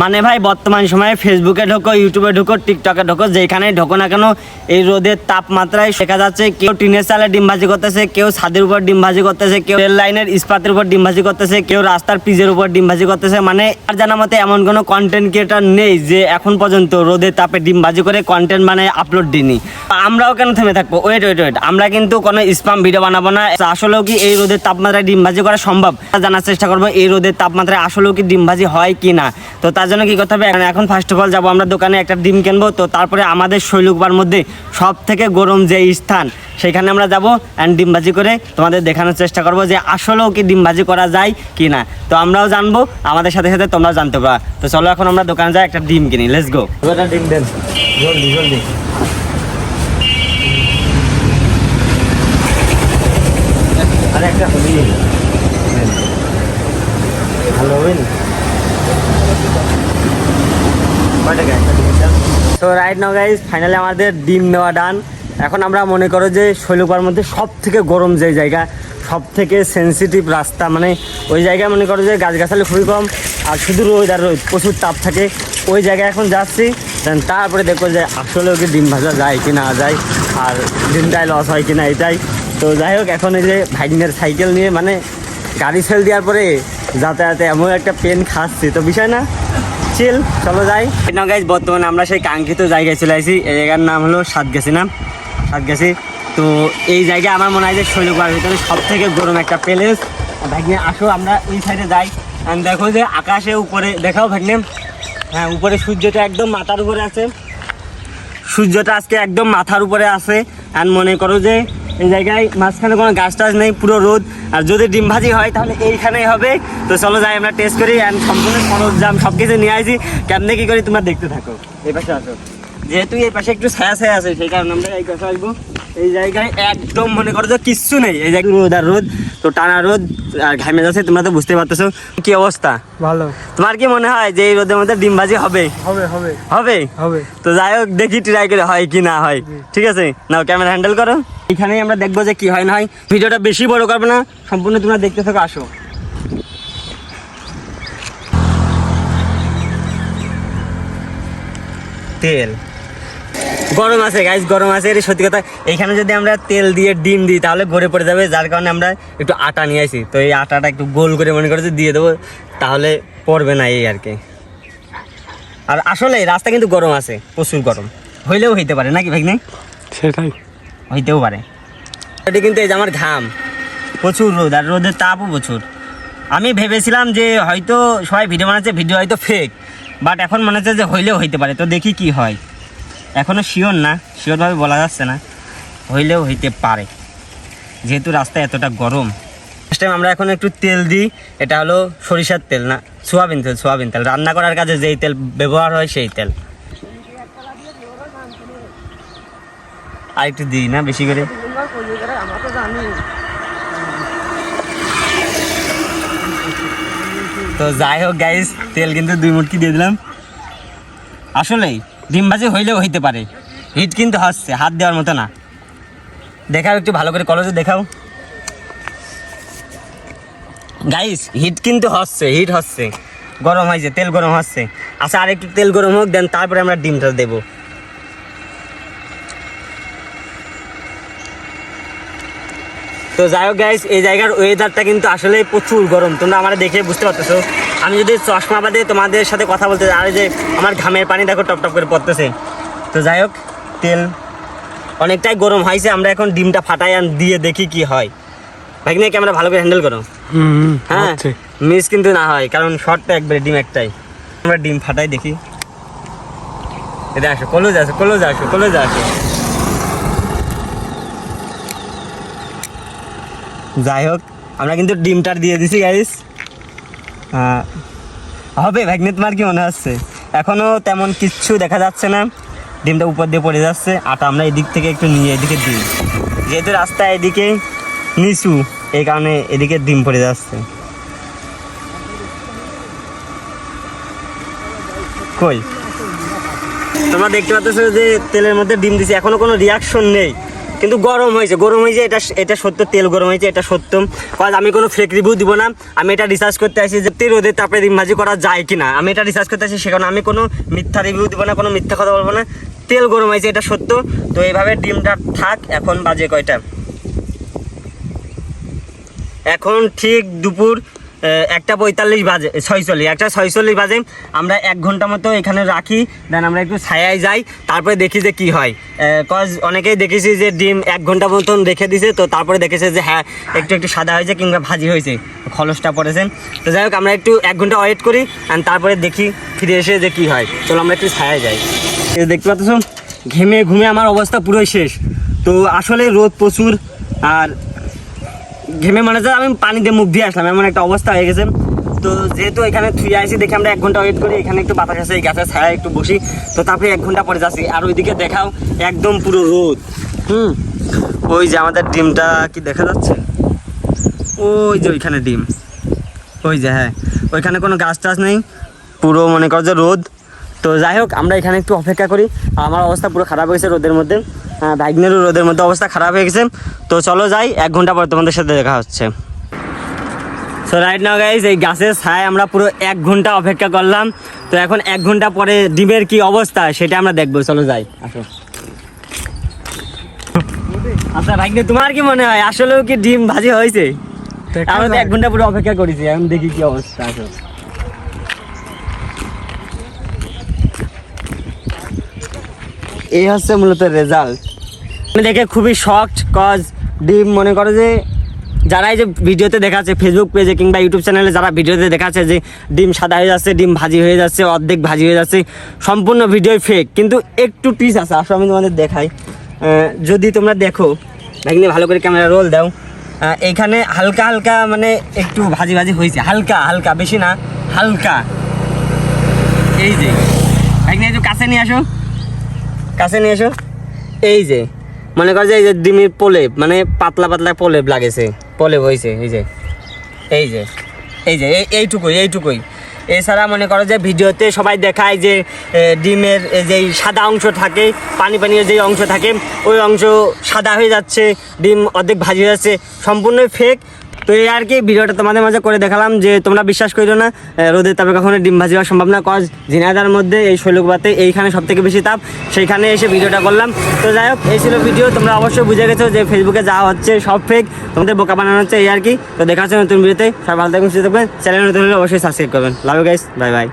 মানে ভাই, বর্তমান সময়ে ফেসবুকে ঢোকো ইউটিউবে ঢোকো টিকটকে ঢোকো, যেখানেই ঢোকো না কেন, এই রোদের তাপমাত্রায় শেখা যাচ্ছে কেউ টিনের চালে ডিম ভাজি করতেছে, কেউ ছাদের উপর ডিম ভাজি করতেছে, কেউ রেল লাইনের ইস্পাতের উপর ডিম ভাজি করতেছে, কেউ রাস্তার পিজের উপর ডিম ভাজি করতেছে মানে আর জানা মতে এমন কোনো কন্টেন্ট ক্রিয়েটার নেই যে এখন পর্যন্ত রোদের তাপে ডিম ভাজি করে কন্টেন্ট বানায় আপলোড দিইনি আমরাও কেন থেমে থাকব? ওয়েট ওয়েট ওয়েট আমরা কিন্তু কোনো স্পাম ভিডিও বানাবো না। আসলেও কি এই রোদের তাপমাত্রায় ডিম ভাজি করা সম্ভব? জানার চেষ্টা করব, এই রোদের তাপমাত্রায় আসলেও কি ডিম ভাজি হয় কি না তো তার জন্য কি করতে হবে? এখন- ফার্স্ট অফ অল যাব, আমরা দোকানে একটা ডিম কিনবো। তো তারপরে আমাদের শৈলুকবার মধ্যে সব থেকে গরম যে স্থান, সেখানে আমরা যাব অ্যান্ড ডিম ভাজি করে তোমাদের দেখানোর চেষ্টা করব যে আসলেও কি ডিম ভাজি করা যায় কি না তো আমরাও জানব, আমাদের সাথে সাথে তোমরাও জানতে পারবা তো চলো এখন আমরা দোকানে যাই, একটা ডিম কিনি লেটস গো ডিম দেন। একটা তো রাইট নাও গাইজ ফাইনালি আমাদের ডিম নেওয়া ডান এখন আমরা মনে করো যে শৈলকুপার মধ্যে সব থেকে গরম যে জায়গা সব থেকে সেন্সিটিভ রাস্তা মানে ওই জায়গায় মনে করো যে গাছগাছালি খুবই কম, আর শুধু রোদ আর রোদ, প্রচুর তাপ থাকে। ওই জায়গায় এখন যাচ্ছি তারপরে দেখো যে আসলে ওকে ডিম ভাজা যায় কি না যায়, আর ডিমটাই লস হয় কি না এটাই। তো যাই হোক, এখন এই যে ভাইনের সাইকেল নিয়ে মানে গাড়ি সেল দেওয়ার পরে যাতায়াতে এমন একটা পেন খাচ্ছি। তো বিষয় না? চিল চলো যাই। না গাইজ বর্তমানে আমরা সেই কাঙ্ক্ষিত জায়গায় চলে আসি। এই জায়গার নাম হলো সাতগাছি নাম সাতগাছি। তো এই জায়গায় আমার মনে হয় যে শৈলকুপার ভিতরে সব থেকে গরম একটা প্লেস ভাগ্নে, আসো, আমরা ওই সাইডে যাই। দেখো যে আকাশে উপরে, দেখাও ভাগ্নে। হ্যাঁ উপরে সূর্যটা একদম মাথার উপরে আছে। সূর্যটা আজকে একদম মাথার উপরে আছে। আর মনে করো যে এই জায়গায় মাঝখানে কোনো গাছ টাছ নেই, পুরো রোদ। আর যদি ডিম ভাজি হয়, তাহলে এইখানেই হবে। তো চলো যাই, আমরা টেস্ট করি অ্যান্ড সম্পূর্ণ সরঞ্জাম সব কিছু নিয়ে আসি। কেমনে কী করি তোমার দেখতে থাকো। এই পাশে আসো। যেহেতু এই পাশে একটু ছায়া ছায়া আছে, সেই কারণে আমরা এই পাশে আসব। এই জায়গায় একদম মনে করো যে কিচ্ছু নেই। এই জায়গায় রোদ আর রোদ তো টানা রোদ আর ঘামে যাচ্ছে তোমরা তো বুঝতে পারতেছো। কি অবস্থা? ভালো। তোমার কি মনে হয় যে এই রোদের মধ্যে ডিম ভাজি হবে? হবে হবে। হবে? হবে। তো যাই হোক দেখি ট্রাই করে হয় কি না হয়। ঠিক আছে? নাও ক্যামেরা হ্যান্ডেল করো। এখানেই আমরা দেখব যে কি হয় না হয়। ভিডিওটা বেশি বড় করবে না সম্পূর্ণ তোমরা দেখতে থাকো আসো। তেল। গরম আছে গাইস গরম আছে। এটা সত্যি কথা এখানে যদি আমরা তেল দিয়ে ডিম দিই তাহলে গড়ে পড়ে যাবে। যার কারণে আমরা একটু আটা নিয়ে আসি। তো এই আটাটা একটু গোল করে মনে করে দিয়ে দেবো তাহলে পড়বে না এই আর কি। আর আসলে রাস্তা কিন্তু গরম আছে প্রচুর গরম। হইলেও হইতে পারে নাকি ভাই নাই সেটাই। হইতেও পারে। এটি কিন্তু এই যে আমার ঘাম। প্রচুর রোদ আর রোদের তাপও প্রচুর। আমি ভেবেছিলাম যে হয়তো সবাই ভিডিও বানাচ্ছে ভিডিও হয়তো ফেক বাট এখন মনে হচ্ছে যে হইলেও হইতে পারে। তো দেখি কি হয়। এখনও শিওর না, শিওরভাবে বলা যাচ্ছে না, হইলেও হইতে পারে। যেহেতু রাস্তা এতটা গরম। ফার্স্ট টাইম আমরা এখন একটু তেল দিই, এটা হলো সরিষার তেল না, সোয়াবিন তেল সোয়াবিন তেল। রান্না করার কাজে যেই তেল ব্যবহার হয় সেই তেল। আর একটু দিই না বেশি করে? তো যাই হোক গাইস তেল কিন্তু দুই মুটকি দিয়ে দিলাম। আসলেই ডিম ভাজি হইলেও হইতে পারে। হিট কিন্তু হচ্ছে, হাত দেওয়ার মতো না। দেখাও একটু ভালো করে কলেজে দেখাও। গাইস হিট কিন্তু হচ্ছে, হিট হচ্ছে। গরম হয়েছে, তেল গরম হচ্ছে। আচ্ছা আর একটু তেল গরম হোক, দেন তারপরে আমরা ডিমটা দেবো। তো যাই হোক গাইস এই জায়গার ওয়েদারটা কিন্তু আসলে প্রচুর গরম। তোমরা আমার দেখে বুঝতে পারতেছো। আমি যদি চশমা বাদে তোমাদের সাথে কথা বলতে আর যে আমার ঘামের পানি দেখো টপ টপ করে পড়তেছে। তো যাই হোক তেল অনেকটাই গরম হয়েছে আমরা এখন ডিমটা ফাটাই আন দিয়ে দেখি কি হয়। ভাই নিয়ে ক্যামেরা ভালো করে হ্যান্ডেল করো। হুম হ্যাঁ মিস কিন্তু না হয় কারণ শর্টটা একবারে ডিম একটাই। আমরা ডিম ফাটাই দেখি। এটা আসো কলেজ আসো কলেজ আসো কলেজ আসো। যাই হোক আমরা কিন্তু ডিমটার দিয়ে দিছি গাইস হবে ভাগ্নে তোমার কি মনে হচ্ছে। এখনও তেমন কিচ্ছু দেখা যাচ্ছে না। ডিমটা উপর দিয়ে পড়ে যাচ্ছে। আটা আমরা এদিক থেকে একটু নিয়ে এদিকে দিই। যেহেতু রাস্তা এদিকে নিচু, এই কারণে এদিকে ডিম পড়ে যাচ্ছে। কই? তোমরা দেখতে পাচ্ছ যে তেলের মধ্যে ডিম দিছি। এখনও কোনো রিয়াকশন নেই। কিন্তু গরম হয়েছে গরম হয়েছে, এটা এটা সত্য, তেল গরম হয়েছে, এটা সত্য। কাজ আমি কোনো ফেক রিভিউ দিব না, আমি এটা রিসার্চ করতে আসি যে তেল রোদের তাপে ডিম ভাজি করা যায় কি না আমি এটা রিসার্চ করতে আসি সেখানে আমি কোনো মিথ্যা রিভিউ দিব না, কোনো মিথ্যা কথা বলব না। তেল গরম হয়েছে, এটা সত্য। তো এইভাবে ডিমটা থাক, এখন বাজে কয়টা? এখন ঠিক দুপুর একটা পঁয়তাল্লিশ বাজে ছয়চল্লিশ, একটা ছয়চল্লিশ বাজে। আমরা এক ঘণ্টা মতো এখানে রাখি, দেন আমরা একটু ছায়ায় যাই, তারপরে দেখি যে কি হয়। কজ অনেকেই দেখেছি যে ডিম এক ঘণ্টা মতন রেখে দিছে, তো তারপরে দেখেছে যে হ্যাঁ একটু একটু সাদা হয়েছে কিংবা ভাজি হয়েছে খলসটা পড়েছে। তো যাই হোক, আমরা একটু এক ঘণ্টা ওয়েট করি অ্যান্ড তারপরে দেখি, ফিরে এসে যে কি হয়। চলো আমরা একটু ছায়ায় যাই। দেখতে পাচ্ছ, ঘেমে ঘুমে আমার অবস্থা পুরোই শেষ। তো আসলে রোদ প্রচুর, আর ঘেমে মানে যে আমি পানি দিয়ে মুখ দিয়ে আসলাম, এমন একটা অবস্থা হয়ে গেছে। তো যেহেতু এখানে থুয়ে আসি দেখে আমরা এক ঘণ্টা ওয়েট করি, এখানে একটু বাতাস আছে, এই গাছের ছায়া একটু বসি, তো তারপরে এক ঘণ্টা পরে যাচ্ছি। আর ওইদিকে দেখাও একদম পুরো রোদ। হুম, ওই যে আমাদের ডিমটা কি দেখা যাচ্ছে? ওই যে ওইখানে ডিম। ওই যে হ্যাঁ। ওইখানে কোনো গাছ টাছ নেই, পুরো মনে করো যে রোদ। তো যাই হোক আমরা এখানে একটু অপেক্ষা করি। আমার অবস্থা পুরো খারাপ হয়েছে রোদের মধ্যে। বাইকনেরও রোদের মধ্যে অবস্থা খারাপ হয়ে গেছে। তো চলো যাই এক ঘণ্টা পর তোমাদের সাথে দেখা হচ্ছে। সো রাইট নাও গাইজ এই গাছের ছায় আমরা পুরো এক ঘণ্টা অপেক্ষা করলাম। তো এখন এক ঘণ্টা পরে ডিমের কি অবস্থা সেটা আমরা দেখব। চলো যাই আসো। আচ্ছা ভাইকে তোমার কি মনে হয়? আসলেও কি ডিম ভাজি হয়েছে? আমরা তো এক ঘণ্টা পুরো অপেক্ষা করেছি এখন দেখি কি অবস্থা আসো এই হচ্ছে মূলত রেজাল্ট আমি দেখে খুবই শকড কজ ডিম মনে করো যে যারা এই যে ভিডিওতে দেখাচ্ছে ফেসবুক পেজে কিংবা ইউটিউব চ্যানেলে যারা ভিডিওতে দেখাচ্ছে যে ডিম সাদা হয়ে যাচ্ছে, ডিম ভাজি হয়ে যাচ্ছে, অর্ধেক ভাজি হয়ে যাচ্ছে, সম্পূর্ণ ভিডিওই ফেক কিন্তু একটু পিস আছে, আসো আমি তোমাদের দেখাই। যদি তোমরা দেখো ভাগিনি ভালো করে ক্যামেরা রোল দাও। এখানে হালকা হালকা মানে একটু ভাজি ভাজি হয়েছে। হালকা হালকা, বেশি না, হালকা। এই যে ভাগিনি একটু কাছে নিয়ে আসো। কাছে নিয়ে এসো। এই যে, মনে কর যে এই যে ডিমের প্রলেপ মানে পাতলা পাতলা প্রলেপ লাগেছে, প্রলেপ হয়েছে এই যে এই যে এই যে, এই- এইটুকুই এইটুকুই। এছাড়া মনে করো যে ভিডিওতে সবাই দেখায় যে ডিমের যেই সাদা অংশ থাকে, পানি পানির যে অংশ থাকে, ওই অংশ সাদা হয়ে যাচ্ছে, ডিম অর্ধেক ভাজি যাচ্ছে, সম্পূর্ণই ফেক তো এই আর কি ভিডিওটা তোমাদের মাঝে করে দেখালাম যে তোমরা বিশ্বাস করো না রোদের তাপে কখনো ডিম ভাজি হওয়া সম্ভব না কজ ঝিনাইদার মধ্যে এই শৈলকুপাতে এইখানে সব থেকে বেশি তাপ, সেইখানে এসে ভিডিওটা করলাম। তো যাই হোক, এই ছিল ভিডিও, তোমরা অবশ্যই বুঝে গেছো যে ফেসবুকে যাওয়া হচ্ছে সব ফেক তোমাদের বোকা বানানো হচ্ছে এই আর কি। তো দেখা হচ্ছে নতুন ভিডিওতে, সবাই ভালো থাকবেন, সুস্থ থাকবেন চ্যানেল নতুন হলে অবশ্যই সাবস্ক্রাইব করবেন। Love guys bye bye